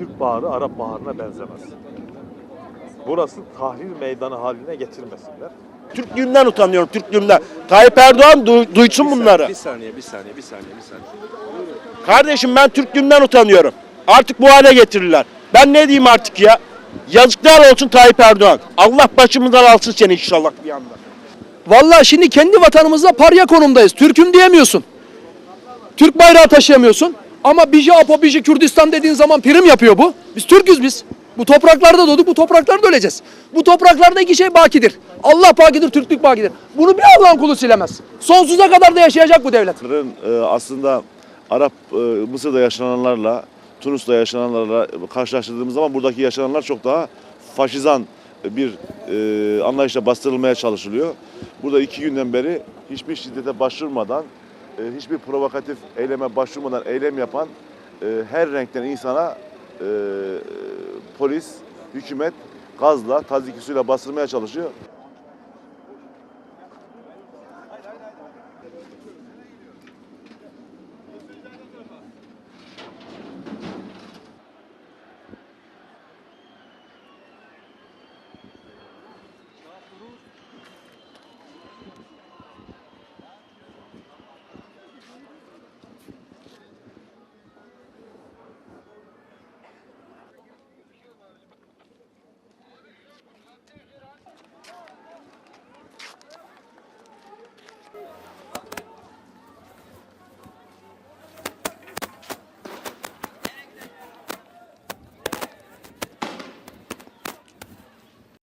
Türk Baharı Arap Baharı'na benzemez. Burası tahrir meydanı haline getirmesinler. Türklüğümden utanıyorum, Türklüğümden. Tayyip Erdoğan du- duysun bunları. Bir saniye, bir saniye, bir saniye, bir saniye. Kardeşim ben Türklüğümden utanıyorum. Artık bu hale getirirler. Ben ne diyeyim artık ya? Yazıklar olsun Tayyip Erdoğan. Allah başımızdan alsın seni inşallah bir anda. Vallahi şimdi kendi vatanımızda parya konumdayız. Türk'üm diyemiyorsun. Türk bayrağı taşıyamıyorsun. Ama Biji Apo Biji Kürdistan dediğin zaman prim yapıyor bu. Biz Türk'üz biz. Bu topraklarda doğduk, bu topraklarda öleceğiz. Bu topraklarda iki şey bakidir. Allah bakidir, Türklük bakidir. Bunu bir Allah'ın kulu silemez. Sonsuza kadar da yaşayacak bu devlet. E, aslında Arap e, Mısır'da yaşananlarla Tunus'ta yaşananlarla karşılaştırdığımız zaman buradaki yaşananlar çok daha faşizan bir e, anlayışla bastırılmaya çalışılıyor. Burada iki günden beri hiçbir şiddete başvurmadan, e, hiçbir provokatif eyleme başvurmadan eylem yapan e, her renkten insana e, polis, hükümet gazla, tazik suyla bastırmaya çalışıyor.